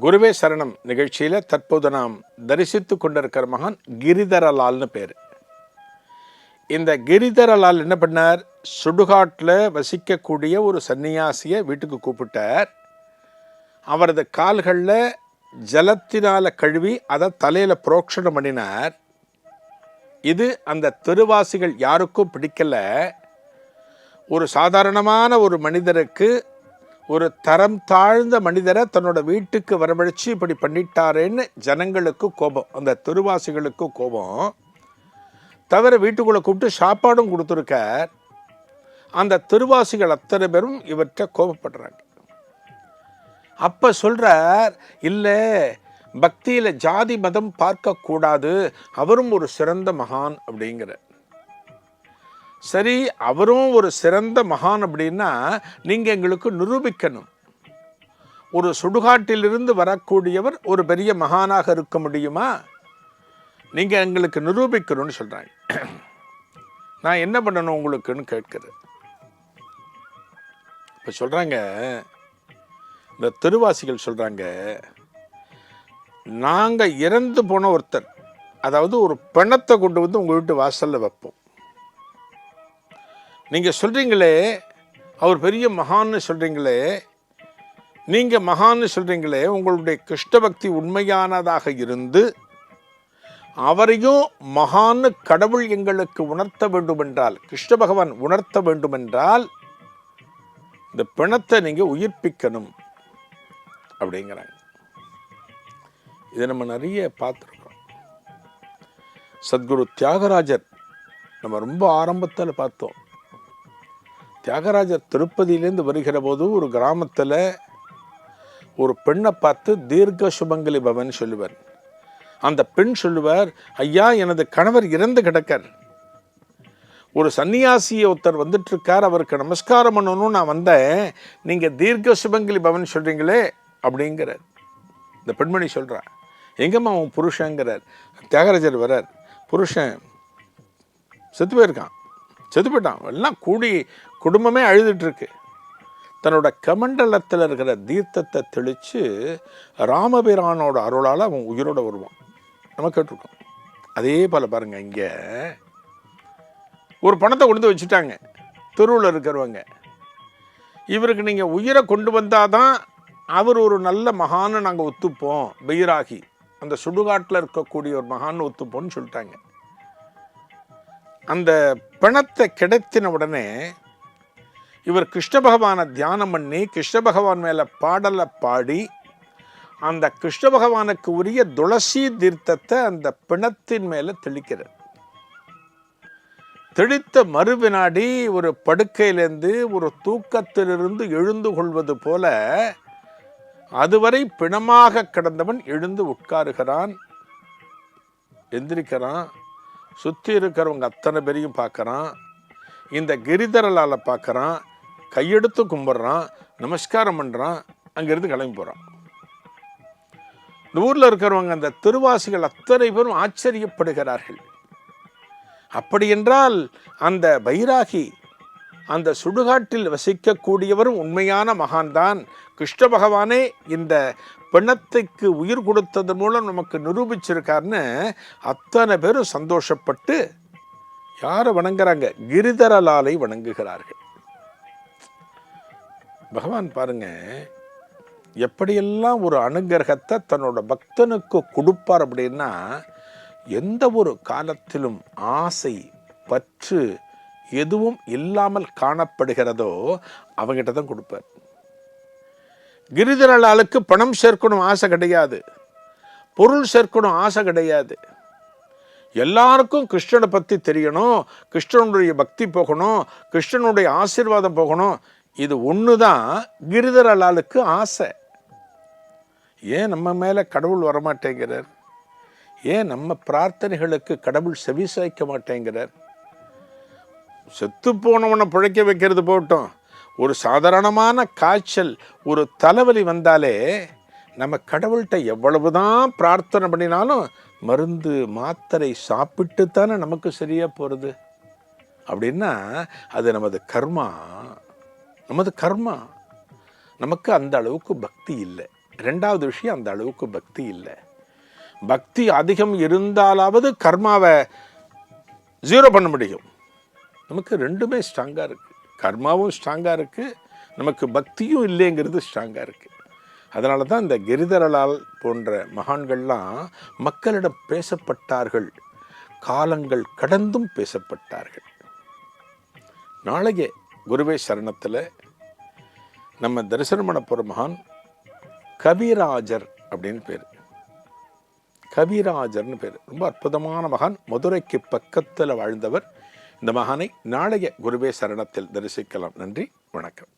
குருவே சரணம் நிகழ்ச்சியில் தற்போது நாம் தரிசித்து கொண்டிருக்கிற மகான் கிரிதரலால்னு பேர். இந்த கிரிதரலால் என்ன பண்ணார்? சுடுகாட்டில் வசிக்கக்கூடிய ஒரு சன்னியாசியை வீட்டுக்கு கூப்பிட்டார். அவரது கால்களில் ஜலத்தினால் கழுவி அதை தலையில் புரோக்ஷணம் பண்ணினார். இது அந்த தெருவாசிகள் யாருக்கும் பிடிக்கல. ஒரு சாதாரணமான ஒரு மனிதருக்கு ஒரு தரம் தாழ்ந்த மனிதரை தன்னோட வீட்டுக்கு வரவழைச்சு இப்படி பண்ணிட்டாரேன்னு ஜனங்களுக்கு கோபம். அந்த திருவாசிகளுக்கு கோபம். தவிர வீட்டுக்குள்ளே கூப்பிட்டு சாப்பாடும் கொடுத்துருக்கார். அந்த திருவாசிகள் அத்தனை பேரும் இவற்றை கோபப்படுறாங்க. அப்போ சொல்கிறார் இல்லை பக்தியில் ஜாதி மதம் பார்க்கக்கூடாது. அவரும் ஒரு சிறந்த மகான் அப்படிங்கிற சரி அவரும் ஒரு சிறந்த மகான் அப்படின்னா நீங்கள் எங்களுக்கு நிரூபிக்கணும். ஒரு சுடுகாட்டிலிருந்து வரக்கூடியவர் ஒரு பெரிய மகானாக இருக்க முடியுமா? நீங்கள் எங்களுக்கு நிரூபிக்கணும்னு சொல்கிறாங்க நான் என்ன பண்ணணும் உங்களுக்குன்னு கேட்குறேன் இப்போ சொல்கிறாங்க இந்த தெருவாசிகள் சொல்கிறாங்க நாங்கள் இறந்து போன ஒருத்தர் அதாவது ஒரு பிணத்தை கொண்டு வந்து உங்கள் வீட்டு வாசலில் வைப்போம். நீங்கள் சொல்கிறீங்களே அவர் பெரிய மகான்னு சொல்கிறீங்களே நீங்கள் மகான்னு சொல்கிறீங்களே உங்களுடைய கிருஷ்ண பக்தி உண்மையானதாக இருந்து அவரையும் மகான்னு கடவுள் எங்களுக்கு உணர்த்த வேண்டுமென்றால் கிருஷ்ண பகவான் உணர்த்த வேண்டுமென்றால் இந்த பிணத்தை நீங்கள் உயிர்ப்பிக்கணும் அப்படிங்கிறாங்க. இதை நம்ம நிறைய பார்த்துருக்கோம். சத்குரு தியாகராஜர் நம்ம ரொம்ப ஆரம்பத்தில் பார்த்தோம். தியாகராஜர் திருப்பதியிலேருந்து வருகிற போது ஒரு கிராமத்தில் ஒரு பெண்ணை பார்த்து தீர்க்க சுபங்கலி பவன் சொல்லுவார். அந்த பெண் சொல்லுவார் ஐயா எனது கணவர் இறந்து கிடக்கார். ஒரு சன்னியாசியை ஒருத்தர் வந்துட்டு இருக்கார் அவருக்கு நமஸ்காரம் பண்ணணும்னு நான் வந்தேன். நீங்கள் தீர்க்க சுபங்கலி பவன் சொல்கிறீங்களே அப்படிங்கிறார். இந்த பெண்மணி சொல்கிறார் எங்கம்மா உன் புருஷங்கிறார்? தியாகராஜர் வரார் புருஷன் செத்து போயிருக்கான் செத்து போயிட்டான். எல்லாம் கூடி குடும்பமே அழுதுட்டு இருக்கு தன்னோட கமண்டலத்தில் இருக்கிற தீர்த்தத்தை தெளித்து ராமபிரானோட அருளால் அவன் உயிரோட வருவான். நம்ம கேட்டிருக்கோம். அதே போல் பாருங்கள் இங்கே ஒரு பணத்தை கொண்டு வச்சுட்டாங்க. தெருவில் இருக்கிறவங்க. இவருக்கு நீங்கள் உயிரை கொண்டு வந்தால் தான் அவர் ஒரு நல்ல மகான்னு நாங்கள் ஒத்துப்போம். பைராகி அந்த சுடுகாட்டில் இருக்கக்கூடிய ஒரு மகான்னு ஒத்துப்போம்னு சொல்லிட்டாங்க. அந்த பிணத்தை கிடைத்தின உடனே இவர் கிருஷ்ண பகவானை தியானம் பண்ணி கிருஷ்ண பகவான் மேலே பாடலை பாடி அந்த கிருஷ்ண பகவானுக்கு உரிய துளசி தீர்த்தத்தை அந்த பிணத்தின் மேலே தெளிக்கிறார். தெளித்த மறுவினாடி ஒரு படுக்கையிலேருந்து ஒரு தூக்கத்திலிருந்து எழுந்து கொள்வது போல அதுவரை பிணமாக கிடந்தவன் எழுந்து உட்காருகிறான். எந்திரிக்கிறான். சுற்றி இருக்கிறவங்க அத்தனை பேரையும் பார்க்குறான். இந்த கிரிதரலால் பார்க்குறான். கையெடுத்து கும்பிட்றான் நமஸ்காரம் பண்ணுறான் அங்கேருந்து கிளம்பி போகிறான் இந்த ஊரில் இருக்கிறவங்க அந்த திருவாசிகள் அத்தனை பேரும் ஆச்சரியப்படுகிறார்கள். அப்படி என்றால் அந்த பைராகி அந்த சுடுகாட்டில் வசிக்கக்கூடியவரும் உண்மையான மகான்தான். கிருஷ்ண பகவானே இந்த பிணத்துக்கு உயிர் கொடுத்ததன் மூலம் நமக்கு நிரூபிச்சிருக்காருன்னு அத்தனை பேரும் சந்தோஷப்பட்டு யாரை வணங்குறாங்க? கிரிதரலாலை வணங்குகிறார்கள். பகவான் பாருங்க எப்படியெல்லாம் ஒரு அனுகிரகத்தை தன்னோட பக்தனுக்கு கொடுப்பார் அப்படின்னா எந்த ஒரு காலத்திலும் ஆசை பற்று எதுவும் இல்லாமல் காணப்படுகிறதோ அவங்ககிட்ட தான் கொடுப்பார். கிரிதரலாளுக்கு பணம் சேர்க்கணும் ஆசை கிடையாது. பொருள் சேர்க்கணும் ஆசை கிடையாது. எல்லாருக்கும் கிருஷ்ணனை பற்றி தெரியணும் கிருஷ்ணனுடைய பக்தி போகணும் கிருஷ்ணனுடைய ஆசீர்வாதம் போகணும் இது ஒன்று தான் கிரிதரலாளுக்கு ஆசை. ஏன் நம்ம மேலே கடவுள் வரமாட்டேங்கிறார்? ஏன் நம்ம பிரார்த்தனைகளுக்கு கடவுள் செவி சாய்க்க மாட்டேங்கிறார்? செத்து போனவனை பிழைக்க வைக்கிறது போட்டோம். ஒரு சாதாரணமான காய்ச்சல் ஒரு தலைவலி வந்தாலே நம்ம கடவுள்கிட்ட எவ்வளவு தான் பிரார்த்தனை பண்ணினாலும் மருந்து மாத்திரை சாப்பிட்டு தானே நமக்கு சரியாக போகிறது அப்படின்னா அது நமது கர்மா. நமது கர்மா நமக்கு அந்த அளவுக்கு பக்தி இல்லை. ரெண்டாவது விஷயம் அந்த அளவுக்கு பக்தி இல்லை. பக்தி அதிகம் இருந்தாலாவது கர்மாவை ஜீரோ பண்ண முடியும். நமக்கு ரெண்டுமே ஸ்ட்ராங்காக இருக்குது கர்மாவும் ஸ்ட்ராங்காக இருக்குது நமக்கு பக்தியும் இல்லைங்கிறது ஸ்ட்ராங்காக இருக்குது அதனால தான் இந்த கிரிதரலால் போன்ற மகான்கள்லாம் மக்களிடம் பேசப்பட்டார்கள். காலங்கள் கடந்தும் பேசப்பட்டார்கள். நாளைய குருவே சரணத்தில் நம்ம தரிசனம் பண்ண போகிற மகான் கவிராஜர் அப்படின்னு பேர். கவிராஜர்னு பேர். ரொம்ப அற்புதமான மகான். மதுரைக்கு பக்கத்தில் வாழ்ந்தவர். இந்த மகானை நாளைய குருவே சரணத்தில் தரிசிக்கலாம். நன்றி. வணக்கம்.